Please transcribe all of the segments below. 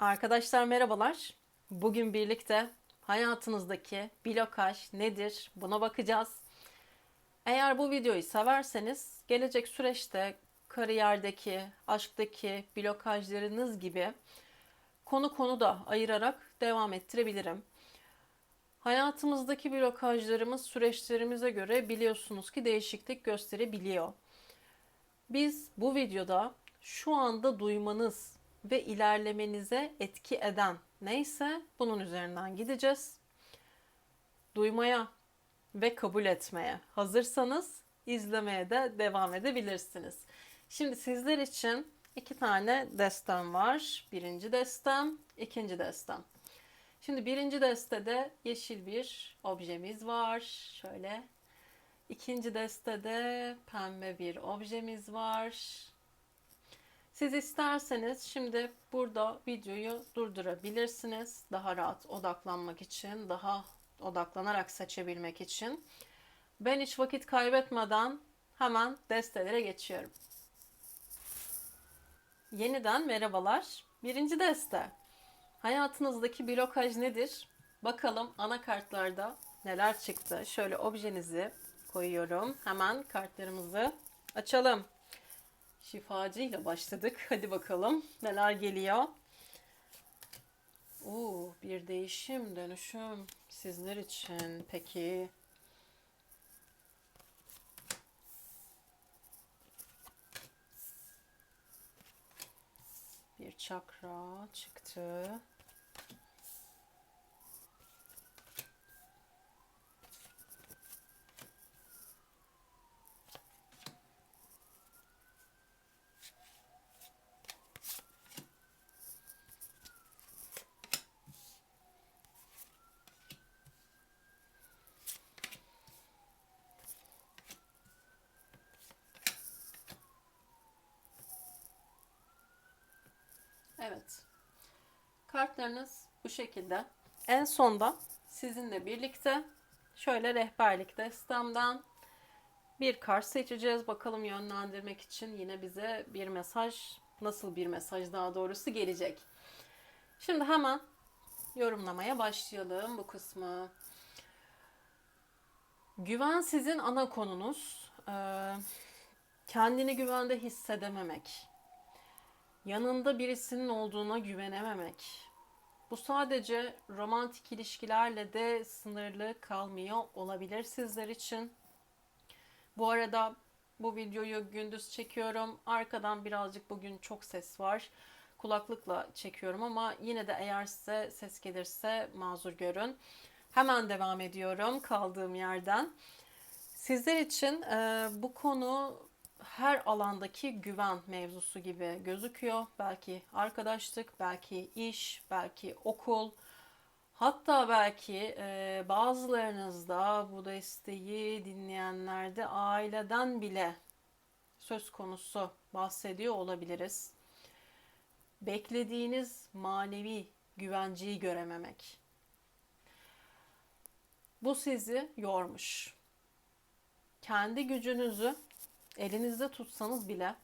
Arkadaşlar merhabalar. Bugün birlikte hayatınızdaki blokaj nedir buna bakacağız. Eğer bu videoyu severseniz gelecek süreçte kariyerdeki, aşktaki blokajlarınız gibi konu konu da ayırarak devam ettirebilirim. Hayatımızdaki blokajlarımız süreçlerimize göre biliyorsunuz ki değişiklik gösterebiliyor. Biz bu videoda şu anda duymanız ve ilerlemenize etki eden neyse bunun üzerinden gideceğiz. Duymaya ve kabul etmeye hazırsanız izlemeye de devam edebilirsiniz. Şimdi sizler için iki tane destem var. Birinci destem, ikinci destem. Şimdi birinci destede yeşil bir objemiz var. Şöyle. İkinci destede pembe bir objemiz var. Siz isterseniz şimdi burada videoyu durdurabilirsiniz. Daha rahat odaklanmak için, daha odaklanarak seçebilmek için. Ben hiç vakit kaybetmeden hemen destelere geçiyorum. Yeniden merhabalar. Birinci deste. Hayatınızdaki blokaj nedir? Bakalım anakartlarda neler çıktı. Şöyle objenizi koyuyorum. Hemen kartlarımızı açalım. Şifacı ile başladık. Hadi bakalım neler geliyor. Oo, bir değişim, dönüşüm sizler için. Peki bir çakra çıktı. Evet. Kartlarınız bu şekilde. En sonda sizinle birlikte şöyle rehberlik destemden bir kart seçeceğiz. Bakalım yönlendirmek için yine bize bir mesaj, nasıl bir mesaj daha doğrusu gelecek. Şimdi hemen yorumlamaya başlayalım bu kısmı. Güven sizin ana konunuz. Ee, kendini güvende hissedememek yanında birisinin olduğuna güvenememek. Bu sadece romantik ilişkilerle de sınırlı kalmıyor olabilir sizler için. Bu arada bu videoyu gündüz çekiyorum. Arkadan birazcık bugün çok ses var. Kulaklıkla çekiyorum ama yine de eğer size ses gelirse mazur görün. Hemen devam ediyorum kaldığım yerden. Sizler için e, bu konu her alandaki güven mevzusu gibi gözüküyor. Belki arkadaşlık, belki iş, belki okul. Hatta belki e, bazılarınızda bu desteği dinleyenlerde aileden bile söz konusu bahsediyor olabiliriz. Beklediğiniz manevi güvenceyi görememek. Bu sizi yormuş. Kendi gücünüzü elinizde tutsanız bile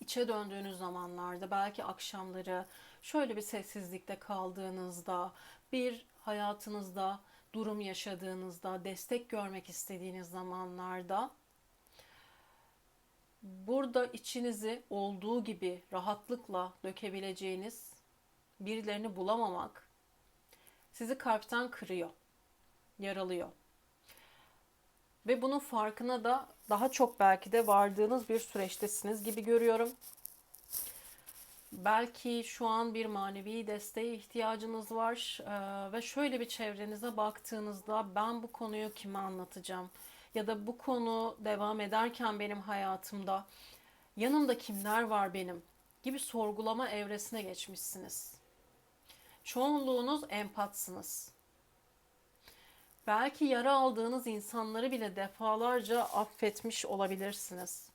içe döndüğünüz zamanlarda belki akşamları şöyle bir sessizlikte kaldığınızda bir hayatınızda durum yaşadığınızda destek görmek istediğiniz zamanlarda burada içinizi olduğu gibi rahatlıkla dökebileceğiniz birilerini bulamamak sizi kalpten kırıyor, yaralıyor. Ve bunun farkına da daha çok belki de vardığınız bir süreçtesiniz gibi görüyorum. Belki şu an bir manevi desteğe ihtiyacınız var ee, ve şöyle bir çevrenize baktığınızda ben bu konuyu kime anlatacağım ya da bu konu devam ederken benim hayatımda yanımda kimler var benim gibi sorgulama evresine geçmişsiniz. Çoğunluğunuz empatsınız. Belki yara aldığınız insanları bile defalarca affetmiş olabilirsiniz.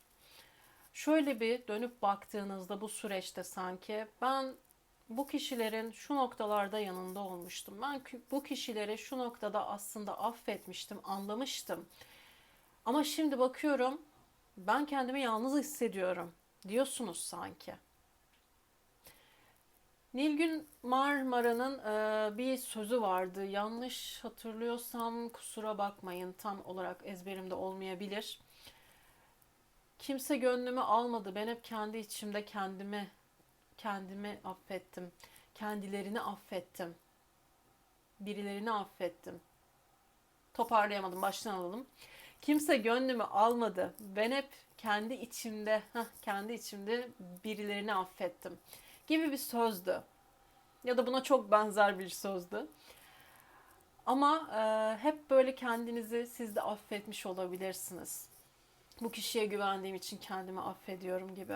Şöyle bir dönüp baktığınızda bu süreçte sanki ben bu kişilerin şu noktalarda yanında olmuştum. Ben bu kişileri şu noktada aslında affetmiştim, anlamıştım. Ama şimdi bakıyorum ben kendimi yalnız hissediyorum diyorsunuz sanki. Nilgün Marmara'nın e, bir sözü vardı. Yanlış hatırlıyorsam kusura bakmayın. Tam olarak ezberimde olmayabilir. Kimse gönlümü almadı. Ben hep kendi içimde kendimi kendimi affettim. Kendilerini affettim. Birilerini affettim. Toparlayamadım. Baştan alalım. Kimse gönlümü almadı. Ben hep kendi içimde, heh, kendi içimde birilerini affettim gibi bir sözdü. Ya da buna çok benzer bir sözdü. Ama e, hep böyle kendinizi siz de affetmiş olabilirsiniz. Bu kişiye güvendiğim için kendimi affediyorum gibi.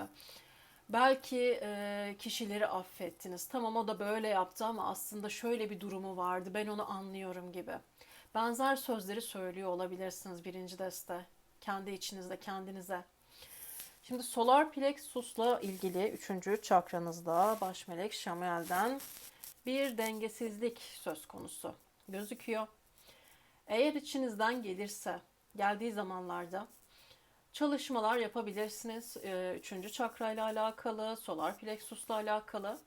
Belki e, kişileri affettiniz. Tamam o da böyle yaptı ama aslında şöyle bir durumu vardı. Ben onu anlıyorum gibi. Benzer sözleri söylüyor olabilirsiniz birinci deste. Kendi içinizde, kendinize. Şimdi solar plexusla ilgili üçüncü çakranızda baş melek Şamuel'den bir dengesizlik söz konusu gözüküyor. Eğer içinizden gelirse, geldiği zamanlarda çalışmalar yapabilirsiniz. Ee, üçüncü çakrayla alakalı, solar plexusla alakalı.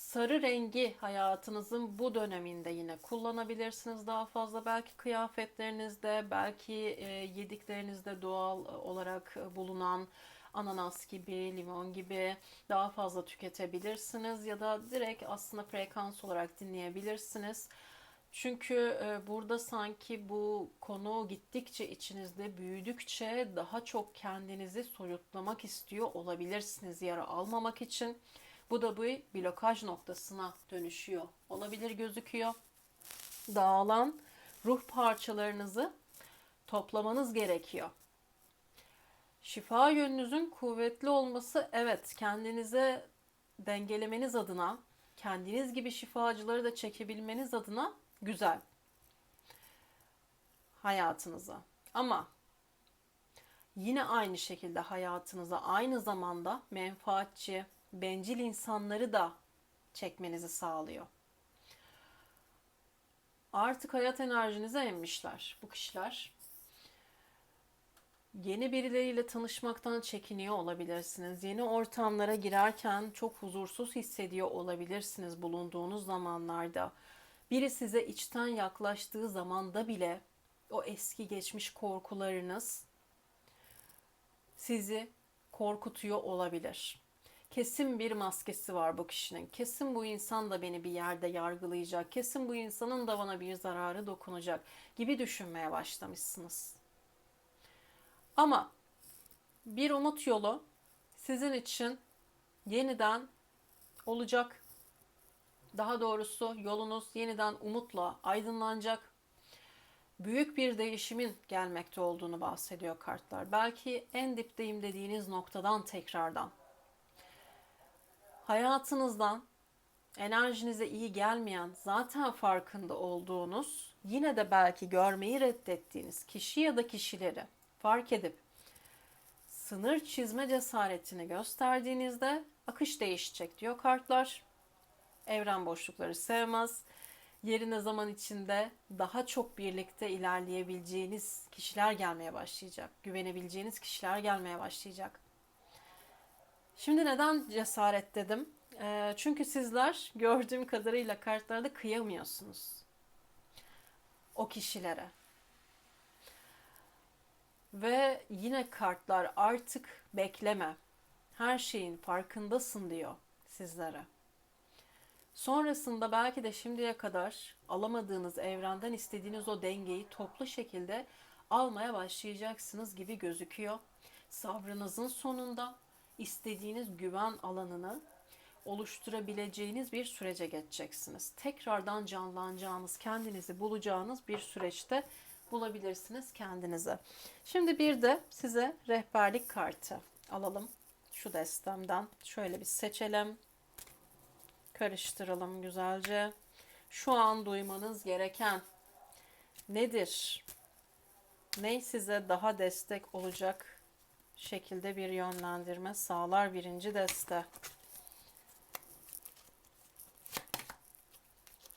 Sarı rengi hayatınızın bu döneminde yine kullanabilirsiniz daha fazla. Belki kıyafetlerinizde, belki e, yediklerinizde doğal olarak bulunan ananas gibi, limon gibi daha fazla tüketebilirsiniz ya da direkt aslında frekans olarak dinleyebilirsiniz. Çünkü e, burada sanki bu konu gittikçe içinizde büyüdükçe daha çok kendinizi soyutlamak istiyor olabilirsiniz yara almamak için. Bu da bir blokaj noktasına dönüşüyor. Olabilir gözüküyor. Dağılan ruh parçalarınızı toplamanız gerekiyor. Şifa yönünüzün kuvvetli olması evet kendinize dengelemeniz adına, kendiniz gibi şifacıları da çekebilmeniz adına güzel hayatınıza. Ama yine aynı şekilde hayatınıza aynı zamanda menfaatçi, bencil insanları da çekmenizi sağlıyor. Artık hayat enerjinize emmişler bu kişiler. Yeni birileriyle tanışmaktan çekiniyor olabilirsiniz. Yeni ortamlara girerken çok huzursuz hissediyor olabilirsiniz bulunduğunuz zamanlarda. Biri size içten yaklaştığı zamanda bile o eski geçmiş korkularınız sizi korkutuyor olabilir. Kesin bir maskesi var bu kişinin. Kesin bu insan da beni bir yerde yargılayacak. Kesin bu insanın da bana bir zararı dokunacak gibi düşünmeye başlamışsınız. Ama bir umut yolu sizin için yeniden olacak. Daha doğrusu yolunuz yeniden umutla aydınlanacak. Büyük bir değişimin gelmekte olduğunu bahsediyor kartlar. Belki en dipteyim dediğiniz noktadan tekrardan. Hayatınızdan enerjinize iyi gelmeyen, zaten farkında olduğunuz, yine de belki görmeyi reddettiğiniz kişi ya da kişileri fark edip sınır çizme cesaretini gösterdiğinizde akış değişecek diyor kartlar. Evren boşlukları sevmez. Yerine zaman içinde daha çok birlikte ilerleyebileceğiniz kişiler gelmeye başlayacak. Güvenebileceğiniz kişiler gelmeye başlayacak. Şimdi neden cesaret dedim? E, çünkü sizler gördüğüm kadarıyla kartlarda kıyamıyorsunuz. O kişilere. Ve yine kartlar artık bekleme. Her şeyin farkındasın diyor sizlere. Sonrasında belki de şimdiye kadar alamadığınız evrenden istediğiniz o dengeyi toplu şekilde almaya başlayacaksınız gibi gözüküyor. Sabrınızın sonunda istediğiniz güven alanını oluşturabileceğiniz bir sürece geçeceksiniz. Tekrardan canlanacağınız, kendinizi bulacağınız bir süreçte bulabilirsiniz kendinize. Şimdi bir de size rehberlik kartı alalım. Şu destemden şöyle bir seçelim. Karıştıralım güzelce. Şu an duymanız gereken nedir? Ne size daha destek olacak şekilde bir yönlendirme sağlar birinci deste.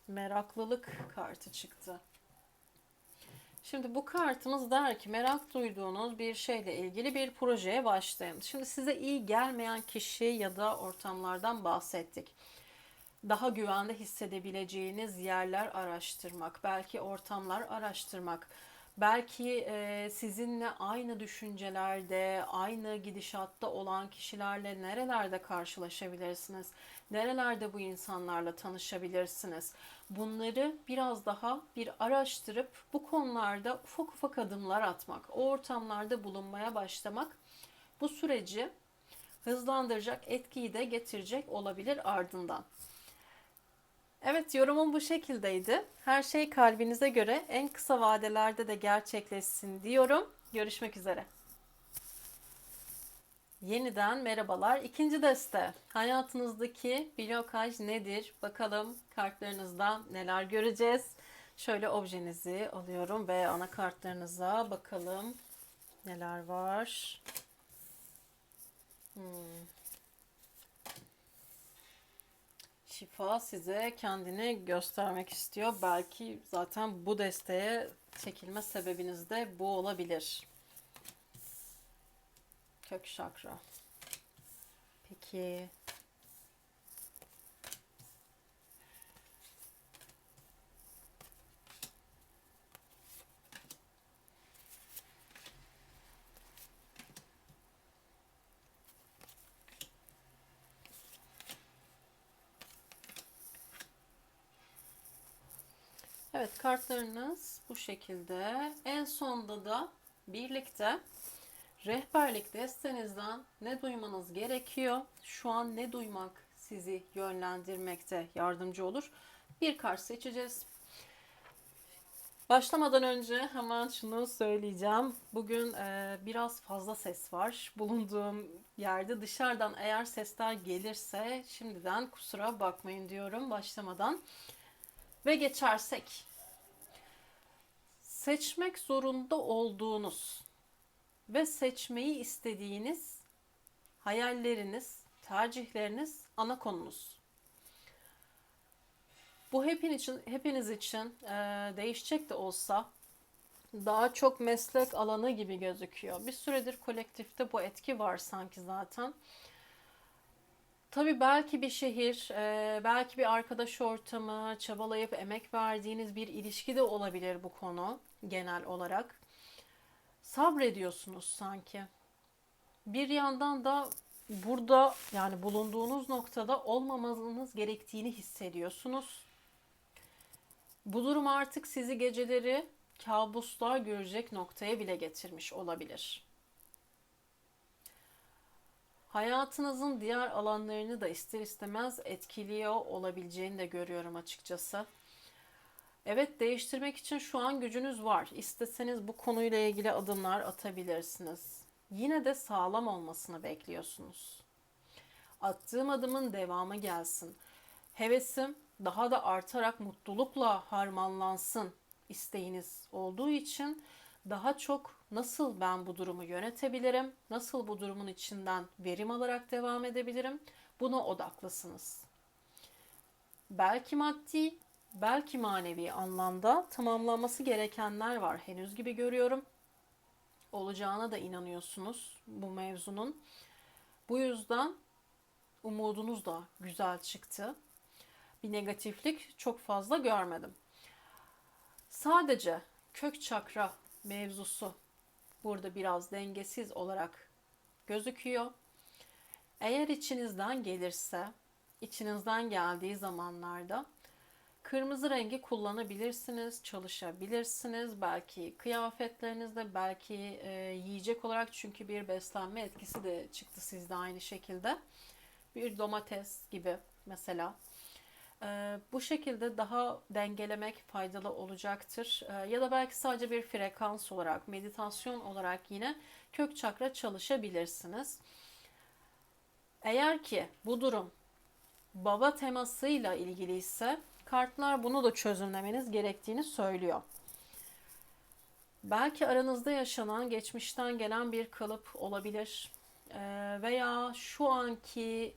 Meraklılık kartı çıktı. Şimdi bu kartımız der ki merak duyduğunuz bir şeyle ilgili bir projeye başlayın. Şimdi size iyi gelmeyen kişi ya da ortamlardan bahsettik. daha güvende hissedebileceğiniz yerler araştırmak, belki ortamlar araştırmak, belki e, sizinle aynı düşüncelerde, aynı gidişatta olan kişilerle nerelerde karşılaşabilirsiniz, nerelerde bu insanlarla tanışabilirsiniz. Bunları biraz daha bir araştırıp bu konularda ufak ufak adımlar atmak, o ortamlarda bulunmaya başlamak bu süreci hızlandıracak etkiyi de getirecek olabilir ardından. Evet yorumum bu şekildeydi. Her şey kalbinize göre en kısa vadelerde de gerçekleşsin diyorum. Görüşmek üzere. Yeniden merhabalar. İkinci deste. Hayatınızdaki blokaj nedir? Bakalım kartlarınızda neler göreceğiz. Şöyle objenizi alıyorum ve anakartlarınıza bakalım neler var. Hmm. Şifa size kendini göstermek istiyor. Belki zaten bu desteğe çekilme sebebiniz de bu olabilir. Kök şakra. Peki Evet kartlarınız bu şekilde. En sonda da birlikte rehberlik destenizden ne duymanız gerekiyor? Şu an ne duymak sizi yönlendirmekte yardımcı olur? Bir kart seçeceğiz. Başlamadan önce hemen şunu söyleyeceğim. Bugün e, biraz fazla ses var. Bulunduğum yerde dışarıdan eğer sesler gelirse şimdiden kusura bakmayın diyorum başlamadan. Ve geçersek seçmek zorunda olduğunuz ve seçmeyi istediğiniz hayalleriniz, tercihleriniz, ana konunuz. Bu hepiniz için, hepiniz için e, değişecek de olsa daha çok meslek alanı gibi gözüküyor. Bir süredir kolektifte bu etki var sanki zaten. Tabii belki bir şehir, belki bir arkadaş ortamı, çabalayıp emek verdiğiniz bir ilişki de olabilir bu konu genel olarak. Sabrediyorsunuz sanki. Bir yandan da burada yani bulunduğunuz noktada olmamanız gerektiğini hissediyorsunuz. Bu durum artık sizi geceleri kabuslar görecek noktaya bile getirmiş olabilir hayatınızın diğer alanlarını da ister istemez etkiliyor olabileceğini de görüyorum açıkçası. Evet değiştirmek için şu an gücünüz var. İsteseniz bu konuyla ilgili adımlar atabilirsiniz. Yine de sağlam olmasını bekliyorsunuz. Attığım adımın devamı gelsin. Hevesim daha da artarak mutlulukla harmanlansın isteğiniz olduğu için daha çok nasıl ben bu durumu yönetebilirim, nasıl bu durumun içinden verim alarak devam edebilirim, buna odaklısınız. Belki maddi, belki manevi anlamda tamamlanması gerekenler var henüz gibi görüyorum. Olacağına da inanıyorsunuz bu mevzunun. Bu yüzden umudunuz da güzel çıktı. Bir negatiflik çok fazla görmedim. Sadece kök çakra mevzusu burada biraz dengesiz olarak gözüküyor. Eğer içinizden gelirse, içinizden geldiği zamanlarda kırmızı rengi kullanabilirsiniz, çalışabilirsiniz. Belki kıyafetlerinizde, belki e, yiyecek olarak çünkü bir beslenme etkisi de çıktı sizde aynı şekilde. Bir domates gibi mesela bu şekilde daha dengelemek faydalı olacaktır. Ee, ya da belki sadece bir frekans olarak, meditasyon olarak yine kök çakra çalışabilirsiniz. Eğer ki bu durum baba temasıyla ilgili ise kartlar bunu da çözümlemeniz gerektiğini söylüyor. Belki aranızda yaşanan geçmişten gelen bir kalıp olabilir. Ee, veya şu anki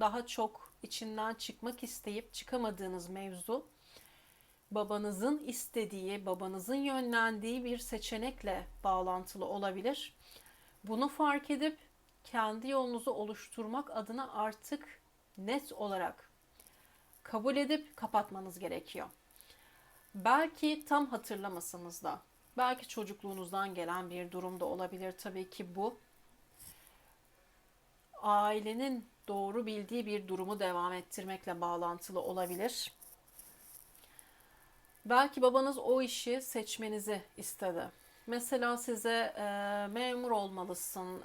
daha çok içinden çıkmak isteyip çıkamadığınız mevzu babanızın istediği, babanızın yönlendiği bir seçenekle bağlantılı olabilir. Bunu fark edip kendi yolunuzu oluşturmak adına artık net olarak kabul edip kapatmanız gerekiyor. Belki tam hatırlamasanız da, belki çocukluğunuzdan gelen bir durum da olabilir tabii ki bu. Ailenin doğru bildiği bir durumu devam ettirmekle bağlantılı olabilir. Belki babanız o işi seçmenizi istedi. Mesela size e, memur olmalısın,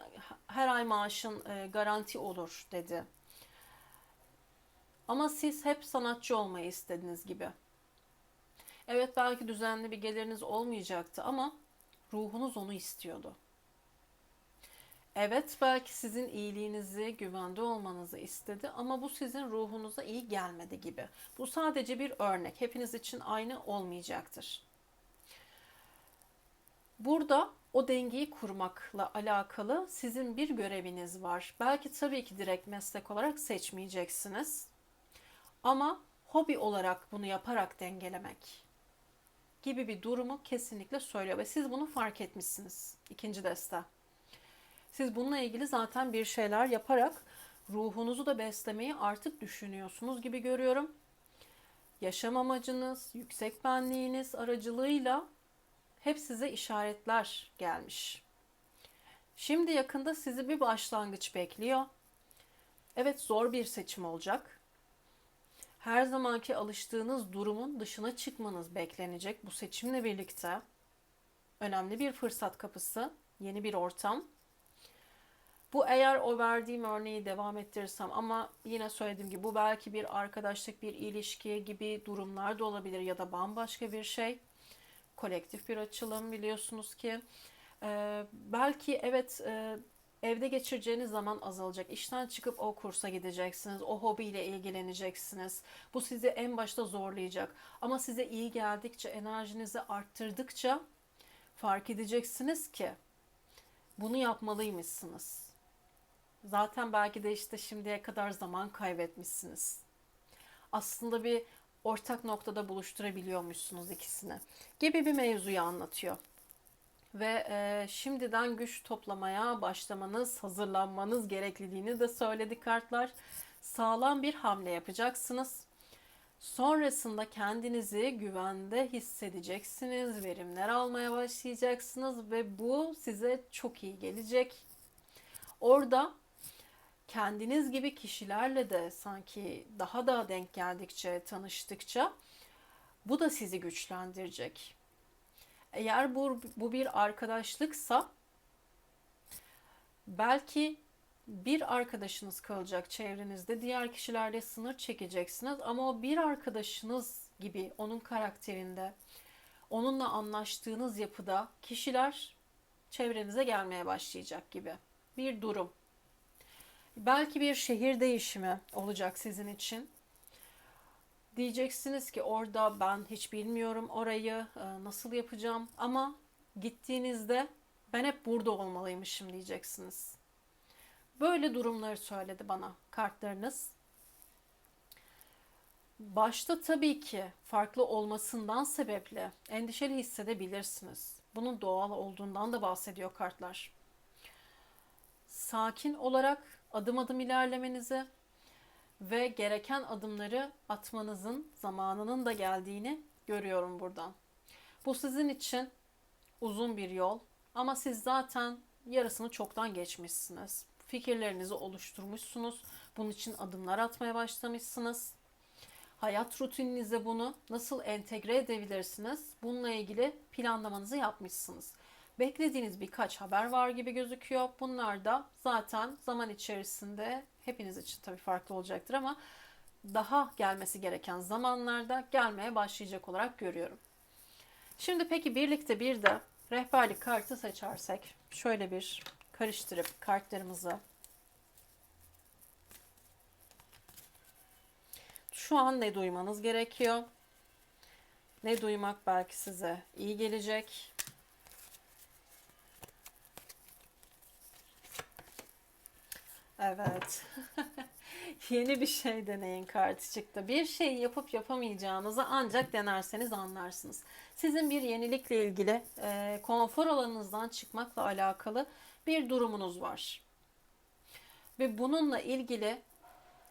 her ay maaşın e, garanti olur dedi. Ama siz hep sanatçı olmayı istediniz gibi. Evet belki düzenli bir geliriniz olmayacaktı ama ruhunuz onu istiyordu. Evet belki sizin iyiliğinizi, güvende olmanızı istedi ama bu sizin ruhunuza iyi gelmedi gibi. Bu sadece bir örnek. Hepiniz için aynı olmayacaktır. Burada o dengeyi kurmakla alakalı sizin bir göreviniz var. Belki tabii ki direkt meslek olarak seçmeyeceksiniz. Ama hobi olarak bunu yaparak dengelemek gibi bir durumu kesinlikle söylüyor ve siz bunu fark etmişsiniz. İkinci deste. Siz bununla ilgili zaten bir şeyler yaparak ruhunuzu da beslemeyi artık düşünüyorsunuz gibi görüyorum. Yaşam amacınız, yüksek benliğiniz aracılığıyla hep size işaretler gelmiş. Şimdi yakında sizi bir başlangıç bekliyor. Evet zor bir seçim olacak. Her zamanki alıştığınız durumun dışına çıkmanız beklenecek bu seçimle birlikte. Önemli bir fırsat kapısı, yeni bir ortam. Bu eğer o verdiğim örneği devam ettirirsem ama yine söylediğim gibi bu belki bir arkadaşlık, bir ilişki gibi durumlar da olabilir ya da bambaşka bir şey. Kolektif bir açılım biliyorsunuz ki. Ee, belki evet e, evde geçireceğiniz zaman azalacak. İşten çıkıp o kursa gideceksiniz. O hobiyle ilgileneceksiniz. Bu sizi en başta zorlayacak. Ama size iyi geldikçe, enerjinizi arttırdıkça fark edeceksiniz ki bunu yapmalıymışsınız. Zaten belki de işte şimdiye kadar zaman kaybetmişsiniz. Aslında bir ortak noktada buluşturabiliyormuşsunuz ikisini gibi bir mevzuyu anlatıyor. Ve e, şimdiden güç toplamaya başlamanız, hazırlanmanız gerekliliğini de söyledi kartlar. Sağlam bir hamle yapacaksınız. Sonrasında kendinizi güvende hissedeceksiniz, verimler almaya başlayacaksınız ve bu size çok iyi gelecek. Orada kendiniz gibi kişilerle de sanki daha da denk geldikçe, tanıştıkça bu da sizi güçlendirecek. Eğer bu, bu bir arkadaşlıksa belki bir arkadaşınız kalacak çevrenizde. Diğer kişilerle sınır çekeceksiniz ama o bir arkadaşınız gibi onun karakterinde, onunla anlaştığınız yapıda kişiler çevrenize gelmeye başlayacak gibi bir durum. Belki bir şehir değişimi olacak sizin için. Diyeceksiniz ki orada ben hiç bilmiyorum orayı e, nasıl yapacağım ama gittiğinizde ben hep burada olmalıymışım diyeceksiniz. Böyle durumları söyledi bana kartlarınız. Başta tabii ki farklı olmasından sebeple endişeli hissedebilirsiniz. Bunun doğal olduğundan da bahsediyor kartlar. Sakin olarak adım adım ilerlemenizi ve gereken adımları atmanızın zamanının da geldiğini görüyorum buradan. Bu sizin için uzun bir yol ama siz zaten yarısını çoktan geçmişsiniz. Fikirlerinizi oluşturmuşsunuz. Bunun için adımlar atmaya başlamışsınız. Hayat rutininize bunu nasıl entegre edebilirsiniz? Bununla ilgili planlamanızı yapmışsınız. Beklediğiniz birkaç haber var gibi gözüküyor. Bunlar da zaten zaman içerisinde hepiniz için tabii farklı olacaktır ama daha gelmesi gereken zamanlarda gelmeye başlayacak olarak görüyorum. Şimdi peki birlikte bir de rehberlik kartı seçersek şöyle bir karıştırıp kartlarımızı şu an ne duymanız gerekiyor? Ne duymak belki size iyi gelecek? Evet. Yeni bir şey deneyin kartı çıktı. Bir şey yapıp yapamayacağınızı ancak denerseniz anlarsınız. Sizin bir yenilikle ilgili e, konfor alanınızdan çıkmakla alakalı bir durumunuz var. Ve bununla ilgili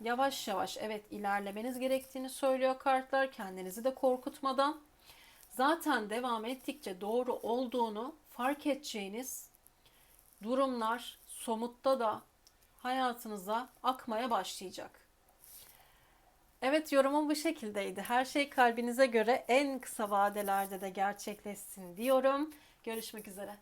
Yavaş yavaş evet ilerlemeniz gerektiğini söylüyor kartlar. Kendinizi de korkutmadan. Zaten devam ettikçe doğru olduğunu fark edeceğiniz durumlar somutta da hayatınıza akmaya başlayacak. Evet yorumum bu şekildeydi. Her şey kalbinize göre en kısa vadelerde de gerçekleşsin diyorum. Görüşmek üzere.